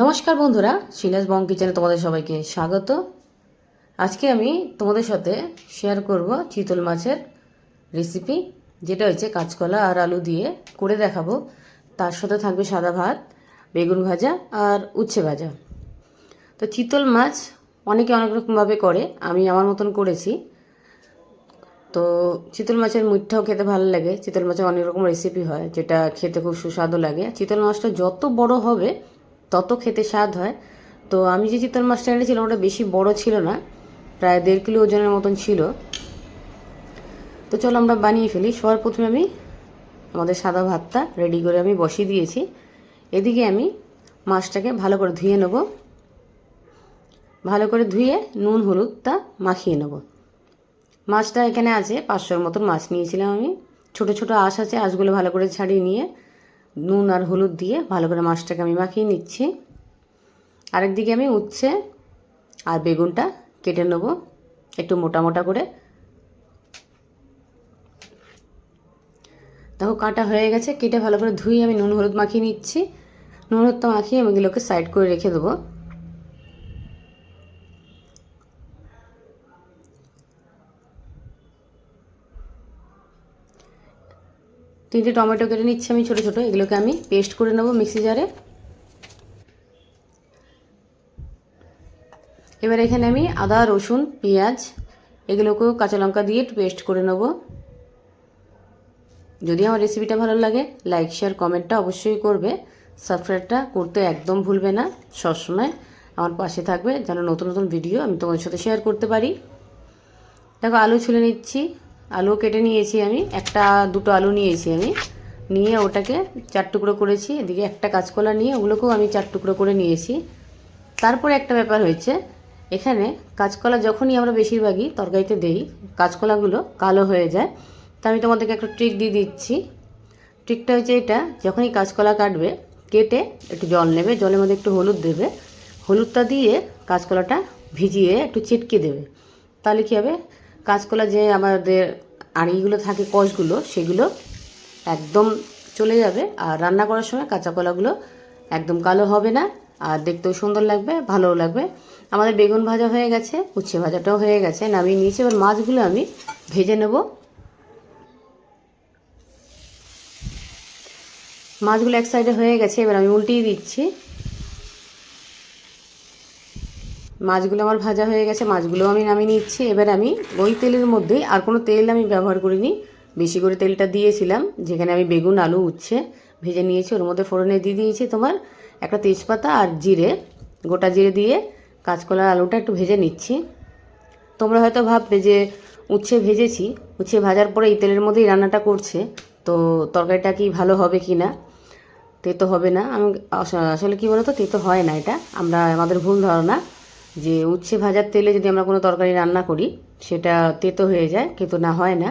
নমস্কার বন্ধুরা, শিলাস বং কিচেনে তোমাদের সবাইকে স্বাগত। আজকে আমি তোমাদের সাথে শেয়ার করব চিতল মাছের রেসিপি যেটা হচ্ছে কাঁচকলা আর আলু দিয়ে করে দেখাবো। তার সাথে থাকবে সাদা ভাত, বেগুন ভাজা আর উচ্ছে ভাজা। তো চিতল মাছ অনেকে অনেক রকমভাবে করে, আমি আমার মতন করেছি। তো চিতল মাছের মুঠটাও খেতে ভালো লাগে। চিতল মাছের অনেক রকম রেসিপি হয়, যেটা খেতে খুব সুস্বাদু লাগে। চিতল মাছটা যত বড় হবে তত খেতে স্বাদ হয়। তো আমি যে চিতল মাছটা এনেছিলাম, ওটা বেশি বড় ছিল না, প্রায় দেড় কিলো ওজনের মতন ছিল। তো চলো আমরা বানিয়ে ফেলি। সবার প্রথমে আমি আমাদের সাদা ভাতটা রেডি করে আমি বসিয়ে দিয়েছি। এদিকে আমি মাছটাকে ভালো করে ধুয়ে নেব। ভালো করে ধুয়ে নুন, হলুদটা মাখিয়ে নেব। মাছটা এখানে আছে, পাঁচশোর মতন মাছ নিয়েছিলাম আমি। ছোট ছোট আঁশ আছে, আঁশগুলো ভালো করে ছাড়িয়ে নিয়ে নুন আর হলুদ দিয়ে ভালো করে মাছটাকে আমি মাখিয়ে নিচ্ছি। আরেক দিকে আমি উচ্ছে আর বেগুনটা কেটে নেব, একটু মোটা মোটা করে। দেখো কাটা হয়ে গেছে, কেটে ভালো করে ধুয়ে আমি নুন হলুদ মাখিয়ে নিচ্ছি। নুন হলুদটা মাখিয়ে আমি এগুলোকে সাইড করে রেখে দেবো। তিনটে টমেটো কেটে নিচ্ছি আমি ছোটো ছোটো, এগুলোকে আমি পেস্ট করে নেব মিক্সি জারে এবার এখানে আমি আদা, রসুন, পেঁয়াজ, এগুলোকেও কাঁচা লঙ্কা দিয়ে পেস্ট করে নেব। যদি আমার রেসিপিটা ভালো লাগে লাইক শেয়ার কমেন্টটা অবশ্যই করবে। সাবস্ক্রাইবটা করতে একদম ভুলবে না। সবসময় আমার পাশে থাকবে, যেন নতুন নতুন ভিডিও আমি তোমাদের সাথে শেয়ার করতে পারি। দেখো, আলু ছুলে নিচ্ছি। আলু কেটে নিয়েছি আমি, একটা, দুটো আলু নিয়েছি আমি। নিয়ে ওটাকে চার টুকরো করেছি, এদিকে একটা কাঁচকলা নিয়ে ওগুলোকেও আমি চার টুকরো করে নিয়েছি। তারপরে একটা ব্যাপার হয়েছে, এখানে কাঁচকলা যখনই আমরা বেশিরভাগই তরকারিতে দেই, কাঁচকলাগুলো কালো হয়ে যায়। তা আমি তোমাদেরকে একটা ট্রিক দিয়ে দিচ্ছি। ট্রিকটা হচ্ছে এটা, যখনই কাঁচকলা কাটবে, কেটে একটু জল নেবে, জলের মধ্যে একটু হলুদ দেবে। হলুদটা দিয়ে কাঁচকলাটা ভিজিয়ে একটু চিটকে দেবে। তাহলে কী হবে? কাঁচকলা যে আমাদের আড়িগুলো থাকে, কষগুলো, সেগুলো একদম চলে যাবে। আর রান্না করার সময় কাঁচা কলাগুলো একদম কালো হবে না, আর দেখতেও সুন্দর লাগবে, ভালোও লাগবে। আমাদের বেগুন ভাজা হয়ে গেছে, উচ্ছে ভাজাটাও হয়ে গেছে। নামিয়ে নিয়েছি, এবার মাছগুলো আমি ভেজে নেব। মাছগুলো এক সাইডে হয়ে গেছে, এবার আমি উল্টিয়ে দিচ্ছি। মাছগুলো আমার ভাজা হয়ে গেছে মাছগুলো আমি নামিয়ে নিচ্ছি। এবার আমি ওই তেলের মধ্যেই আর কোনো তেল আমি ব্যবহার করিনি। বেশি করে তেলটা দিয়েছিলাম, যেখানে আমি বেগুন, আলু, উচ্ছে ভেজে নিয়েছি। ওর মধ্যে ফোড়নে দিয়ে দিয়েছি তোমার একটা তেজপাতা আর জিরে। গোটা জিরে দিয়ে কাঁচকলার আলুটা একটু ভেজে নিচ্ছি। তোমরা হয়তো ভাববে যে উচ্ছে ভেজেছি, উচ্ছে ভাজার পরে এই তেলের মধ্যেই রান্নাটা করছে, তো তরকারিটা কি ভালো হবে কি না? তেতো হবে না। আমি আসলে কি বলতো, তেতো হয় না এটা। আমরা, আমাদের ভুল ধারণা। যে উচ্ছে ভাজার তেলে যদি আমরা কোনো তরকারি রান্না করি, সেটা তেতো হয়ে যায়, কিন্তু না হয় না।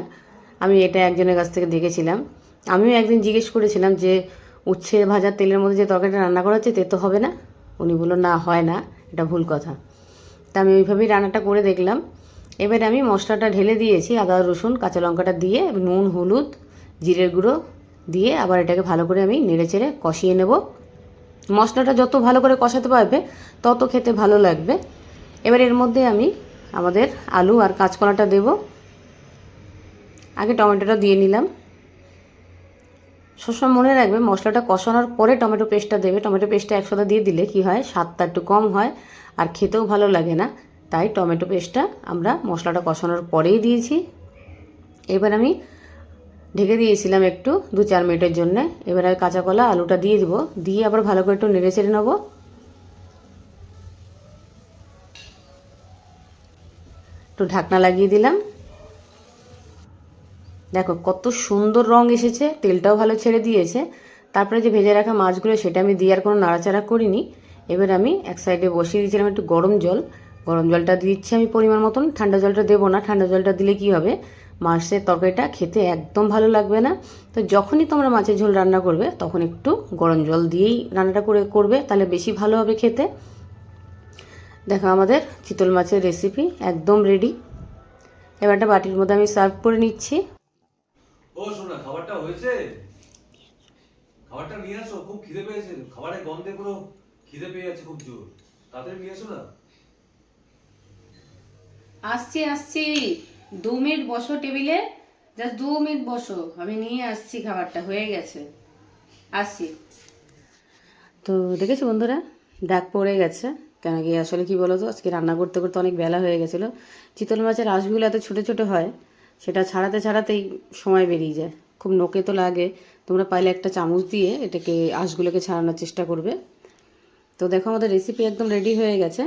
আমি এটা একজনের কাছ থেকে দেখেছিলাম। আমিও একদিন জিজ্ঞেস করেছিলাম যে, উচ্ছে ভাজার তেলের মধ্যে যে তরকারিটা রান্না করা হচ্ছে, তেতো হবে না? উনি বলল, না, হয় না, এটা ভুল কথা। তা আমি ওইভাবেই রান্নাটা করে দেখলাম। এবারে আমি মশলাটা ঢেলে দিয়েছি, আদা, রসুন, কাঁচা লঙ্কাটা দিয়ে, নুন, হলুদ, জিরের গুঁড়ো দিয়ে আবার এটাকে ভালো করে আমি নেড়ে চেড়ে কষিয়ে নেব। মশলাটা যত ভালো করে কষাতে পারবে, তত খেতে ভালো লাগবে। এবার এর মধ্যে আমি আমাদের আলু আর কাঁচকলাটা দেব। আগে টমেটোটা দিয়ে নিলাম। সবসময় মনে রাখবে, মশলাটা কষানোর পরে টমেটো পেস্টটা দেবে। টমেটো পেস্টটা একসাথে দিয়ে দিলে কি হয়, স্বাদটা একটু কম হয় আর খেতেও ভালো লাগে না। তাই টমেটো পেস্টটা আমরা মশলাটা কষানোর পরেই দিয়েছি। এবার আমি ঢেকে দিয়েছিলাম একটু দু চার মিনিটের জন্য। এবার আমি কাঁচা কলা, আলুটা দিয়ে দিব। দিয়ে আবার ভালো করে একটু নেড়ে চেড়ে নেব। একটু ঢাকনা লাগিয়ে দিলাম। দেখো কত সুন্দর রং এসেছে, তেলটাও ভালো ছেড়ে দিয়েছে। তারপরে যে ভেজে রাখা মাছগুলো, সেটা আমি দিয়ে আর কোনো নাড়াচাড়া করিনি। এবার আমি এক সাইডে বসিয়ে দিয়েছিলাম একটু গরম জল। গরম জলটা দিচ্ছি আমি পরিমাণ মতন। ঠান্ডা জলটা দেবো না, ঠান্ডা জলটা দিলে কি হবে? মাছের তরকারিটা খেতে একদম ভালো লাগবে না। তো যখনই তোমরা মাছের ঝোল রান্না করবে তখন একটু গরম জল দিয়েই রান্নাটা করে করবে তাহলে বেশি ভালো হবে খেতে। দেখো আমাদের চিতল মাছের রেসিপি একদম রেডি এবার একটা বাটির মধ্যে আমি সার্ভ করে নিচ্ছি। ও শোনা খাবারটা হয়েছে? খাবারটা নিয়ে আসো খুব খিদে পেয়েছে। খাবারের গন্ধে পুরো খিদে পেয়ে যাচ্ছে খুব জোর। তাড়াতাড়ি নিয়ে এসো না। আসছি আসছি। দু মিনিট বসো টেবিলে জাস্ট দু মিনিট বসো। আমি নিয়ে আসছি খাবারটা, হয়ে গেছে। আসছি। তো দেখেছ বন্ধুরা? ডাক পড়ে গেছে। কেন কি আসলে কি বলো তো? আজকে রান্না করতে করতে অনেক বেলা হয়ে গেছিল। চিতল মাছের আঁশগুলো এত ছোটো ছোটো হয়, সেটা ছাড়াতে ছাড়াতেই সময় বেরিয়ে যায়। খুব নোকে তো লাগে। তোমরা পাইলে একটা চামচ দিয়ে এটাকে আঁশগুলোকে ছাড়ানোর চেষ্টা করবে। তো দেখো, আমাদের রেসিপি একদম রেডি হয়ে গেছে।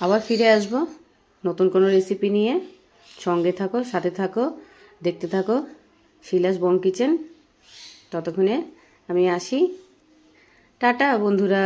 আবার ফিরে আসব। নতুন কোনো রেসিপি নিয়ে সঙ্গে থাকো, সাথে থাকো, দেখতে থাকো। Shila's Bong kitchen. ততক্ষণে আমি আসি। টাটা, বন্ধুরা।